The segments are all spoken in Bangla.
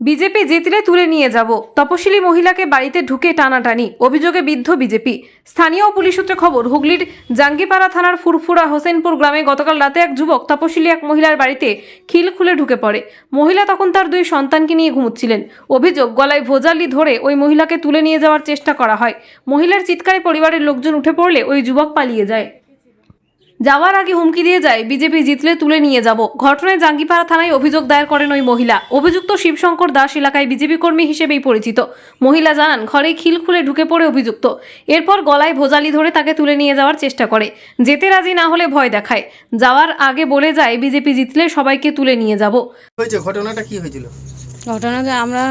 বিজেপি জিতলে তুলে নিয়ে যাব। তপশিলি মহিলাকে বাড়িতে ঢুকে টানাটানি। অভিযোগে বিদ্ধ বিজেপি। স্থানীয় পুলিশ সূত্রে খবর, হুগলির জাঙ্গিপাড়া থানার ফুরফুরা হোসেনপুর গ্রামে গতকাল রাতে এক যুবক তপশিলি এক মহিলার বাড়িতে খিল খুলে ঢুকে পড়ে। মহিলা তখন তার দুই সন্তানকে নিয়ে ঘুমুচ্ছিলেন। অভিযোগ, গলায় ভোজালি ধরে ওই মহিলাকে তুলে নিয়ে যাওয়ার চেষ্টা করা হয়। মহিলার চিৎকারে পরিবারের লোকজন উঠে পড়লে ওই যুবক পালিয়ে যায়। যাওয়ার আগে হুমকি দিয়ে যায় বিজেপি জিতলে তুলে নিয়ে যাব। ঘটনায় জাঙ্গিপাড়া থানায় অভিযোগ দায়ের করেন ওই মহিলা। অভিযুক্ত শিবশঙ্কর দাস এলাকায় বিজেপি কর্মী হিসেবেই পরিচিত। মহিলা জানান ঘরে খিল খুলে ঢুকে পড়ে অভিযুক্ত। এরপর গলায় ভোজালি ধরে তাকে তুলে নিয়ে যাওয়ার চেষ্টা করে। যেতে রাজি না হলে ভয় দেখায়। যাওয়ার আগে বলে যায় বিজেপি জিতলে সবাইকে তুলে নিয়ে যাব। হয়েছে ঘটনাটা কি হয়েছিল? ঘটনাটা আমরা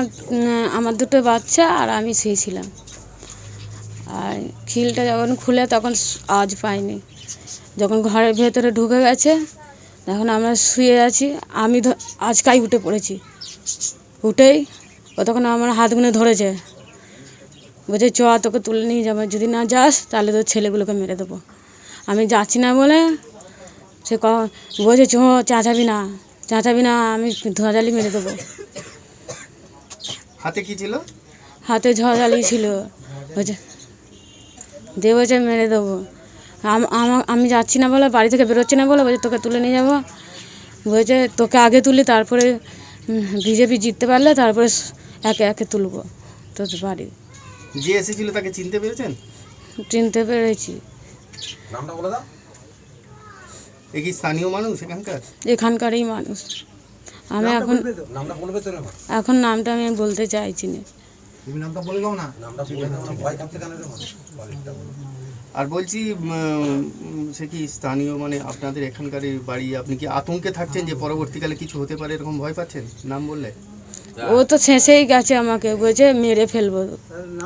আমার দুটো বাচ্চা আর আমি শুয়েছিলাম। আর খিলটা যখন খুলে তখন আওয়াজ পাইনি। যখন ঘরের ভেতরে ঢুকে গেছে তখন আমরা শুয়ে আছি। আমি আজকাই উঠে পড়েছি। উঠেই ও তখন আমার হাতগুলো ধরেছে। বলছে চ তোকে তুলে নিয়ে যাব। যদি না যাস তাহলে তোর ছেলেগুলোকে মেরে দেবো। আমি যাচ্ছি না বলে সে ক বলছে চ চাঁচাবি না চাচাবি না আমি ধোঁয়াজালি মেরে দেবো। হাতে কি ছিল? হাতে ঝড়ালি ছিল। বলছে দিয়ে বলছে মেরে দেবো। আম- আমি যাচ্ছি না বলে বাড়ি থেকে বেরোচ্ছি না বলে বলছে তোকে তুলে নিয়ে যাব। বলছে তোকে আগে তুলি তারপরে বিজেপি জিততে পারলে তারপরে একে একে তুলবো তোর বাড়ি। যে এসেছিল তাকে চিনতে পেরেছেন? চিনতে পেরেছি। এ কি স্থানীয় মানুষ এখানকার? এখানকারই মানুষ। আমি এখন এখন নামটা আমি বলতে চাইছি না। আর বলছি সে কি স্থানীয় মানে আপনাদের এখানকার বাড়ি আপনি কি আতঙ্কে থাকছেন যে পরবর্তীকালে কিছু হতে পারে এরকম ভয় পাচ্ছেন? নাম বললে। ও তো শেষেই গেছে আমাকে বলছে মেরে ফেলব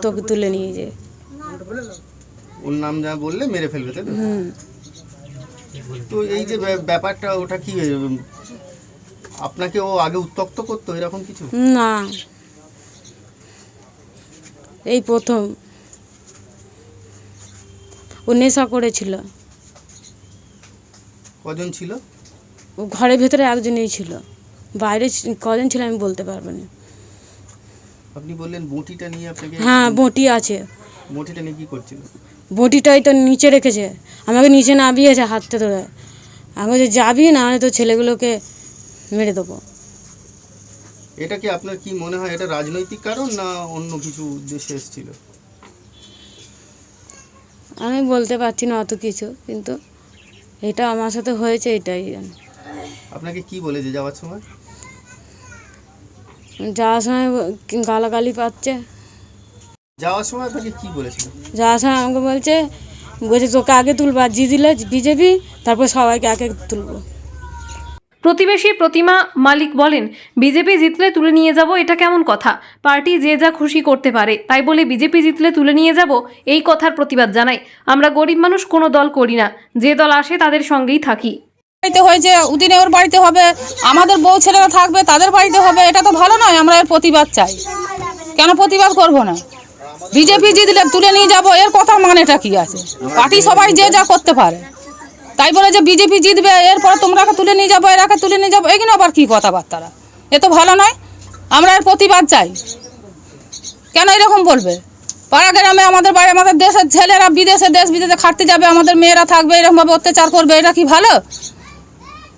তোকে তুলে নিয়ে যে ওর নাম যা বললে মেরে ফেলবে তাই তো? তো এই যে ব্যাপারটা ওটা কি আপনাকে ও আগে উত্তক্ত করতো এরকম কিছু? না। এই প্রথম। ও নেশা করেছিল। কজন ছিল? ও ঘরের ভেতরে একজনই ছিল। বাইরে কজন ছিল আমি বলতে পারব না। আপনি বললেন বটিটা নিয়ে আপনাকে হ্যাঁ বটি আছে। বটিটা নিয়ে কি করছিল? বটিটাই তো নিচে রেখেছে। আমাকে নিচে নামিয়েছে হাতটা ধরে। আমি বলছি যাবি না হলে তো ছেলেগুলোকে মেরে দেবো। এটা কি আপনার কি মনে হয় এটা রাজনৈতিক কারণ না অন্য কিছু উদ্দেশ্যে এসেছিল? আমি বলতে পারছি না অত কিছু কিন্তু এটা আমার সাথে হয়েছে এটাই আপনাকে কি বলেছে যাওয়ার সময়? যাওয়ার সময় গালাগালি পাচ্ছে। যাওয়ার সময় আপনাকে কি বলেছিল যাওয়ার সময় আমাকে বলছে বলছে তোকে আগে তুলবো। আর জি দিলে বিজেপি তারপর সবাইকে আগে তুলবো। প্রতিবেশী প্রতিমা মালিক বলেন, বিজেপি জিতলে তুলে নিয়ে যাব, এটা কেমন কথা? পার্টি যে যা খুশি করতে পারে। তাই বলে বিজেপি জিতলে তুলে নিয়ে যাব, এই কথার প্রতিবাদ জানাই আমরা গরিব মানুষ, কোনো দল করি না। যে দল আসে, তাদের সঙ্গেই থাকি। বাড়িতে হয়েছে উদিনে ওর বাড়িতে হবে, আমাদের বউ ছেলেরা থাকবে, তাদের বাড়িতে হবে, এটা তো ভালো নয়, আমরা এর প্রতিবাদ চাই। কেন প্রতিবাদ করব না? বিজেপি জিতলে তুলে নিয়ে যাব, এর কথা মানেটা কি আছে? পার্টি সবাই যে যা করতে পারে। তাই বলে যে বিজেপি জিতবে, এরপর তোমরাকে তুলে নিয়ে যাব, এরাকে তুলে নিয়ে যাব, এগুলো আবার কি কথাবার্তারা? এ তো ভালো নয়। আমরা এর প্রতিবাদ চাই। কেন এরকম বলবে? পাড়া গ্রামে আমাদের বাড়ি আমাদের দেশের ছেলেরা বিদেশে, দেশ বিদেশে খাটতে যাবে, আমাদের মেয়েরা থাকবে, এরকমভাবে অত্যাচার করবে, এটা কি ভালো?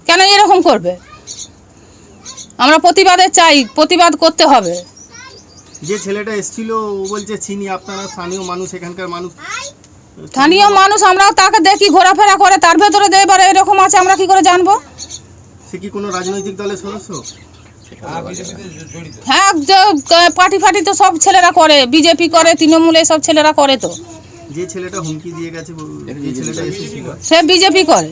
কেন এরকম করবে? আমরা প্রতিবাদে চাই, প্রতিবাদ করতে হবে। যে ছেলেটা এসেছিল, ও বলছে চিনি আপনারা স্থানীয় মানুষ, এখানকার মানুষ। স্থানীয় মানুষ আমরাও তাকে দেখি ঘোরাফেরা করে তার ভেতরে যে এবারে এরকম আছে আমরা কি করে জানব? সে কি কোনো রাজনৈতিক দলের সদস্য? হ্যাঁ পার্টি ফাটি তো সব ছেলেরা করে বিজেপি করে তৃণমূল সব ছেলেরা করে তো। যে ছেলেটা হুমকি দিয়ে গেছে যে ছেলেটা এসেছিল সে বিজেপি করে।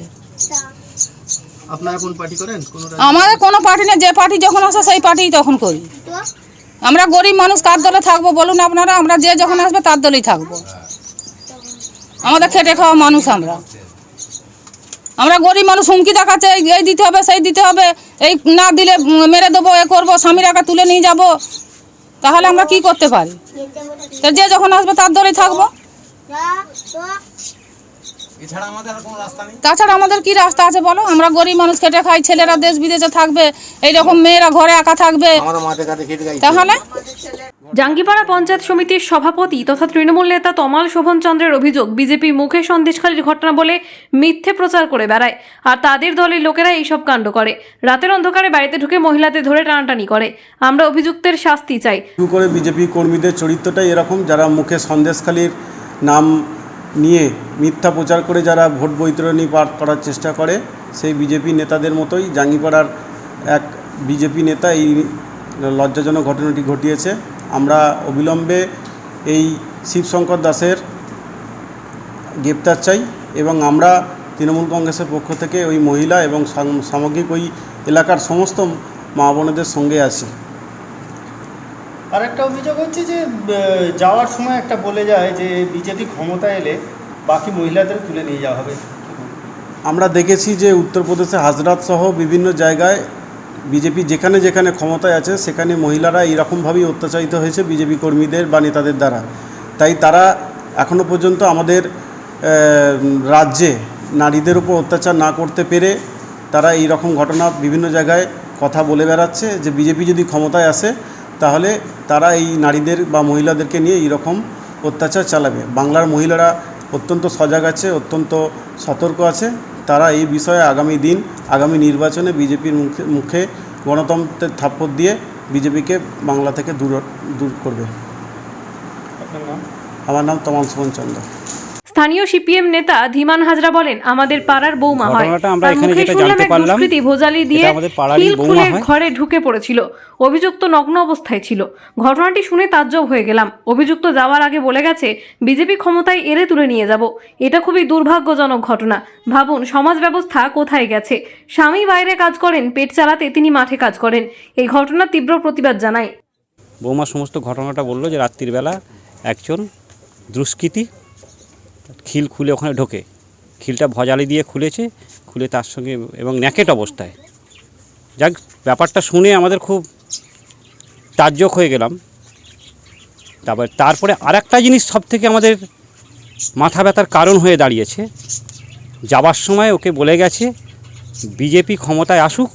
আপনারা কোন পার্টি করেন? কোনো আমাদের কোনো পার্টি নেই যে পার্টি যখন আসে সেই পার্টি তখন করি। আমরা গরিব মানুষ কার দলে থাকব বলুন আপনারা? আমরা যে যখন আসবে তার দলেই থাকব। আমাদের খেটে খাওয়া মানুষ আমরা। আমরা গরিব মানুষ, হুমকি দেখাচ্ছে, এই- দিতে হবে, সেই দিতে হবে, এই না দিলে মেরে দেবো, এ করব, স্বামীর একা তুলে নিয়ে যাব। তাহলে আমরা কি করতে পারি? যে যখন আসবে তার ধরেই থাকব। তাছাড়া আমাদের কি রাস্তা আছে বলো? আমরা গরিব মানুষ খেটে খাই ছেলেরা দেশ বিদেশে থাকবে এইরকম মেয়েরা ঘরে একা থাকবে। আমরা মাঠে ঘাটে খেটে খাই তাহলে? জাঙ্গিপাড়া পঞ্চায়েত সমিতির সভাপতি তথা তৃণমূল নেতা তমাল শোভন চন্দ্রের অভিযোগ বিজেপি মুখে সন্দেশখালীর ঘটনা বলে মিথ্যে প্রচার করে বেড়ায়। আর তাদের দলের লোকেরা এইসব কাণ্ড করে। রাতের অন্ধকারে বাড়িতে ঢুকে মহিলাদের ধরে টানাটানি করে। আমরা অভিযুক্তের শাস্তি চাই। করে বিজেপি কর্মীদের চরিত্রটাই এরকম যারা মুখে সন্দেশখালীর নাম নিয়ে মিথ্যা প্রচার করে যারা ভোট বৈতরণী পার করার চেষ্টা করে, সেই বিজেপি নেতাদের মতোই জাঙ্গিপাড়ার এক বিজেপি নেতা এই লজ্জাজনক ঘটনাটি ঘটিয়েছে। আমরা অবিলম্বে এই শিবশঙ্কর দাসের গ্রেপ্তার চাই এবং আমরা তৃণমূল কংগ্রেসের পক্ষ থেকে ওই মহিলা এবং সামগ্রিক ওই এলাকার সমস্ত মা বোনেদের সঙ্গে আছি। আর একটা অভিযোগ হচ্ছে যে যাওয়ার সময় একটা বলে যায় যে, বিজেপি ক্ষমতা এলে বাকি মহিলাদের তুলে নিয়ে যাওয়া হবে। আমরা দেখেছি যে উত্তরপ্রদেশে হাজরাত সহ বিভিন্ন জায়গায় বিজেপি যেখানে যেখানে ক্ষমতায় আছে, সেখানে মহিলারা এইরকমভাবেই অত্যাচারিত হয়েছে বিজেপি কর্মীদের বা নেতাদের দ্বারা। তাই তারা এখনও পর্যন্ত আমাদের রাজ্যে নারীদের উপর অত্যাচার না করতে পেরে তারা এই রকম ঘটনা বিভিন্ন জায়গায় কথা বলে বেড়াচ্ছে যে, বিজেপি যদি ক্ষমতায় আসে তাহলে তারা এই নারীদের বা মহিলাদেরকে নিয়ে এইরকম অত্যাচার চালাবে। বাংলার মহিলারা অত্যন্ত সজাগ আছে অত্যন্ত সতর্ক আছে। তারা এই বিষয়ে আগামী দিন আগামী নির্বাচনে বিজেপির মুখে মুখে গণতন্ত্রের থাপ্পড় দিয়ে বিজেপিকে বাংলা থেকে দূর দূর করবে। নাম? আমার নাম তমাল সুমন চন্দ্র। স্থানীয় সিপিএম নেতা ধীমান হাজরা বলেন আমাদের পাড়ার বৌমা হয়। তার মুখে শুনলাম এক দুষ্কৃতী ভোজালি দিয়ে খিল খুলে ঘরে ঢুকে পড়েছিল। অভিযুক্ত নগ্ন অবস্থায় ছিল। ঘটনাটি শুনে তাজ্জব হয়ে গেলাম। অভিযুক্ত যাওয়ার আগে বলে গেছে বিজেপি ক্ষমতায় এড়ে তুলে নিয়ে যাব। এটা খুবই দুর্ভাগ্যজনক ঘটনা। ভাবুন সমাজ ব্যবস্থা কোথায় গেছে? স্বামী বাইরে কাজ করেন পেট চালাতে তিনি মাঠে কাজ করেন। এই ঘটনার তীব্র প্রতিবাদ জানায়। বৌমা সমস্ত ঘটনাটা বলল যে রাত্রির বেলা একজন দুষ্কৃতী খিল খুলে ওখানে ঢোকে। খিলটা ভজালি দিয়ে খুলেছে, খুলে তার সঙ্গে এবং ন্যাকেট অবস্থায়। যাক, ব্যাপারটা শুনে আমাদের খুব তাজ্জক হয়ে গেলাম। তারপর, তারপরে আর একটা জিনিস সব থেকে আমাদের মাথা ব্যথার কারণ হয়ে দাঁড়িয়েছে। যাবার সময় ওকে বলে গেছে, বিজেপি ক্ষমতায় আসুক,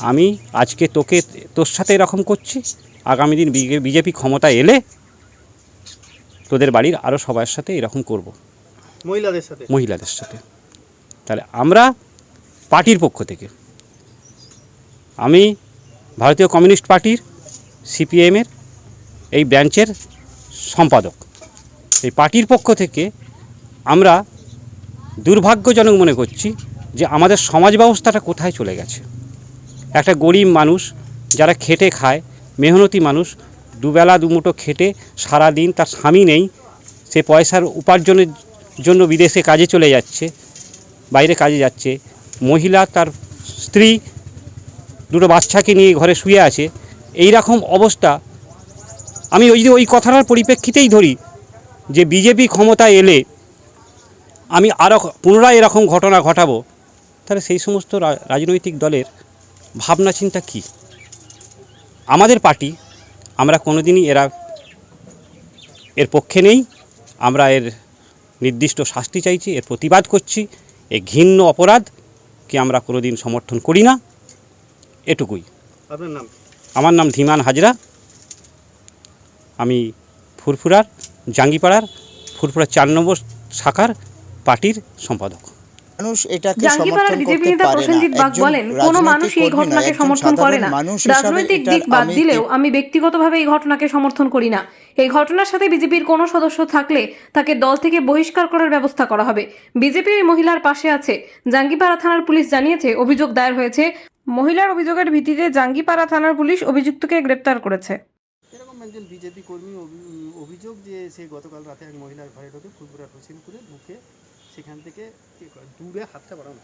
আমি আজকে তোকে, তোর সাথে এরকম করছি। আগামী দিন বিজেপি ক্ষমতায় এলে তোদের বাড়ির আরও সবার সাথে এরকম করব। মহিলাদের সাথে? মহিলাদের সাথে। তাহলে আমরা পার্টির পক্ষ থেকে আমি ভারতীয় কমিউনিস্ট পার্টির সিপিএমের এই ব্রাঞ্চের সম্পাদক। এই পার্টির পক্ষ থেকে আমরা দুর্ভাগ্যজনক মনে করছি যে আমাদের সমাজ ব্যবস্থাটা কোথায় চলে গেছে। একটা গরিব মানুষ যারা খেটে খায় মেহনতি মানুষ দুবেলা দুমুঠো খেটে সারা দিন তার স্বামী নেই, সে পয়সার উপার্জনের জন্য বিদেশে কাজে চলে যাচ্ছে, বাইরে কাজে যাচ্ছে। মহিলা তার স্ত্রী দুটো বাচ্চাকে নিয়ে ঘরে শুয়ে আছে। এই রকম অবস্থা। আমি ওই যে ওই কথাটার পরিপ্রেক্ষিতেই ধরি যে বিজেপি ক্ষমতায় এলে আমি আরও পুনরায় এরকম ঘটনা ঘটাবো। তাহলে সেই সমস্ত রাজনৈতিক দলের ভাবনা চিন্তা কী? আমাদের পার্টি আমরা কোনোদিনই এরা এর পক্ষে নেই। আমরা এর নির্দিষ্ট শাস্তি চাইছি এর প্রতিবাদ করছি। এই ঘৃণ্য অপরাধকে আমরা কোনোদিন সমর্থন করি না। এটুকুই। আপনার নাম? আমার নাম ধীমান হাজরা। আমি ফুরফুরার জাঙ্গিপাড়ার ফুরফুরা চার নম্বর শাখার পার্টির সম্পাদক। মানুষ এটাকে সমর্থন করতে পারে না। কোনো মানুষ এই ঘটনাকে সমর্থন করে না। রাজনৈতিক দিক বাদ দিলেও আমি ব্যক্তিগতভাবে এই ঘটনাকে সমর্থন করি না। এই ঘটনার সাথে বিজেপির কোনো সদস্য থাকলে তাকে দল থেকে বহিষ্কার করার ব্যবস্থা করা হবে। বিজেপি ওই মহিলার পাশে আছে জাঙ্গিপাড়া থানার পুলিশ জানিয়েছে অভিযোগ দায়ের হয়েছে। মহিলার অভিযোগের ভিত্তিতে জাঙ্গিপাড়া থানার পুলিশ অভিযুক্তকে গ্রেপ্তার করেছে। এরকম একজন বিজেপি কর্মী অভিযোগ যে সে গতকাল রাতে এক মহিলার ঘরে ঢোকে ফুলপুরা হোসেনপুরে ঢুকে সেখান থেকে দূরে হাতটা বাড়ানো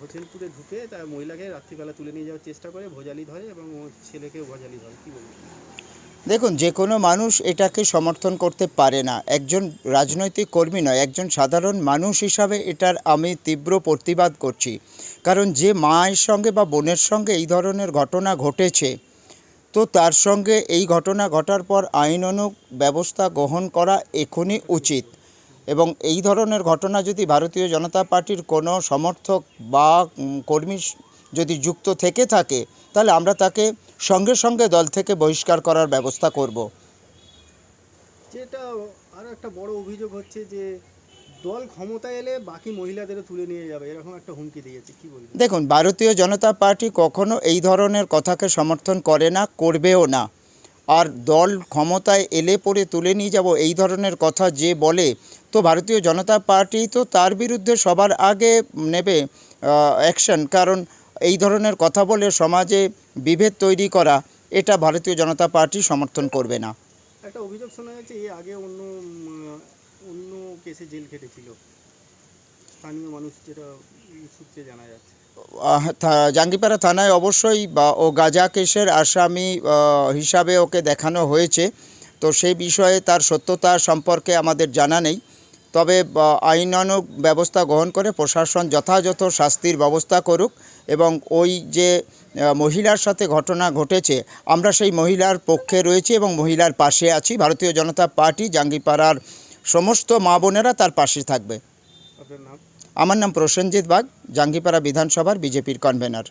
হোসেনপুরে ঢুকে তার মহিলাকে রাত্রিবেলা তুলে নিয়ে যাওয়ার চেষ্টা করে, ভোজালি ধরে এবং ওর ছেলেকেও ভোজালি ধরে। কী বলব? দেখুন, যে কোনো মানুষ এটাকে সমর্থন করতে পারে না। একজন রাজনৈতিক কর্মী নয়, একজন সাধারণ মানুষ হিসাবে এটার আমি তীব্র প্রতিবাদ করছি। কারণ যে মায়ের সঙ্গে বা বোনের সঙ্গে এই ধরনের ঘটনা ঘটেছে, তো তার সঙ্গে এই ঘটনা ঘটার পর আইনানুগ ব্যবস্থা গ্রহণ করা এখনই উচিত। এবং এই ধরনের ঘটনা যদি ভারতীয় জনতা পার্টির কোনো সমর্থক বা কর্মী যদি যুক্ত থেকে থাকে তাহলে আমরা তাকে সঙ্গে সঙ্গে দল থেকে বহিষ্কার করার ব্যবস্থা করব। যেটা আরও একটা বড় অভিযোগ হচ্ছে যে দল ক্ষমতায় এলে বাকি মহিলাদেরও তুলে নিয়ে যাবে এরকম একটা হুমকি দিয়েছে কি বলবেন? দেখুন ভারতীয় জনতা পার্টি কখনো এই ধরনের কথাকে সমর্থন করে না করবেও না। আর দল ক্ষমতায় এলে পরে তুলে নিয়ে যাব এই ধরনের কথা যে বলে। তো ভারতীয় জনতা পার্টি তো তার বিরুদ্ধে সবার আগে নেবে অ্যাকশন কারণ এই ধরনের কথা বলে সমাজে বিভেদ তৈরি করা, এটা ভারতীয় জনতা পার্টি সমর্থন করবে না। একটা অভিযোগ শোনা যাচ্ছে, এর আগে অন্য অন্য কেসে জেল খেটেছিল। স্থানীয় মানুষ যেটা সূত্রে জানা যাচ্ছে। জাঙ্গিপাড়া থানায় অবশ্যই বা, ও গাজা কেসের আসামি হিসাবে ওকে দেখানো হয়েছে। তো সেই বিষয়ে তার সত্যতা সম্পর্কে আমাদের জানা নেই। তবে আইনানুগ ব্যবস্থা গ্রহণ করে প্রশাসন যথাযথ শাস্তির ব্যবস্থা করুক এবং ওই যে মহিলার সাথে ঘটনা ঘটেছে, আমরা সেই মহিলার পক্ষে রয়েছি এবং মহিলার পাশে আছি। ভারতীয় জনতা পার্টি জাঙ্গিপাড়ার সমস্ত মা বোনেরা তার পাশে থাকবে। আপনার নাম? আমার নাম প্রসেনজিৎ বাগ জাঙ্গিপাড়া বিধানসভার বিজেপির কনভেনার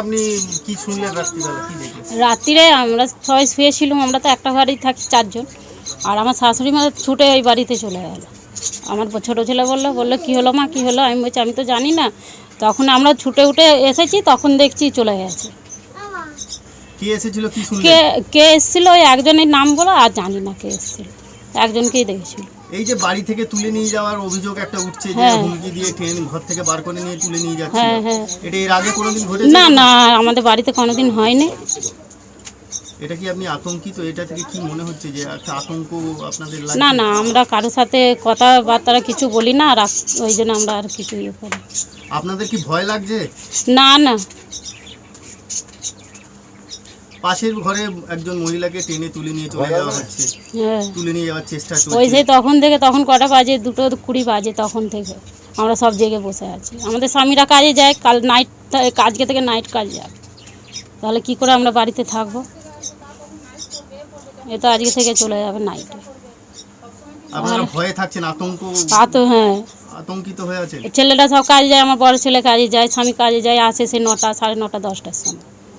আপনি কি শুনলেন রাত্রিরে আমরা সবাই শুয়েছিলাম আমরা তো একটা বাড়ি থাকি চারজন। আর আমার শাশুড়ি মা ছুটে ওই বাড়িতে চলে গেল। আমার ছোটো ছেলে বলল বলল কী হলো মা কী হলো? আমি বলছি আমি তো জানি না। তখন আমরা ছুটে উঠে এসেছি তখন দেখছি চলে গেছে। কে এসেছিল কি কে কে এসেছিল ওই একজনের নাম বলো আর জানি না কে এসেছিল। একজনকেই দেখেছিল। এই যে বাড়ি থেকে তুলে নিয়ে যাওয়ার অভিযোগ একটা উঠছে যে হ্যাঁ। হুমকি দিয়ে ট্রেন ঘর থেকে বার করে নিয়ে তুলে নিয়ে যাচ্ছে হ্যাঁ হ্যাঁ। এটা এর আগে কোনোদিন ঘটেছে? না না আমাদের বাড়িতে কোনোদিন হয়নি। এটা কি আপনি আতঙ্কিত? এটা থেকে কি মনে হচ্ছে যে একটা আতঙ্ক আপনাদের লাগে না না আমরা কারোর সাথে কথাবার্তা কিছু বলি না আর ওই জন্য আমরা আর কিছু ইয়ে করি আপনাদের কি ভয় লাগছে? না না। পাশের ঘরে একজন মহিলাকে টেনে তুলে নিয়ে চলে যাওয়া হচ্ছে। হ্যাঁ। তুলে নিয়ে যাওয়ার চেষ্টা ওই চলছে সেই তখন থেকে তখন কটা বাজে? দুটো কুড়ি বাজে তখন থেকে। আমরা সব জেগে বসে আছি। আমাদের স্বামীরা কাজে যায় কাল নাইট কাজকে থেকে নাইট কাজ যায়। তাহলে কি করে আমরা বাড়িতে থাকব? এ তো আজকে থেকে চলে যাবে নাইটে আপনারা ভয়ে থাকছেন আতঙ্ক তা তো হ্যাঁ। আতঙ্কিত হয়ে ছেলেটা সব কাজে যায় আমার বড় ছেলে কাজে যায় স্বামী কাজে যায় আসে সে নটা সাড়ে নটা দশটার সময়।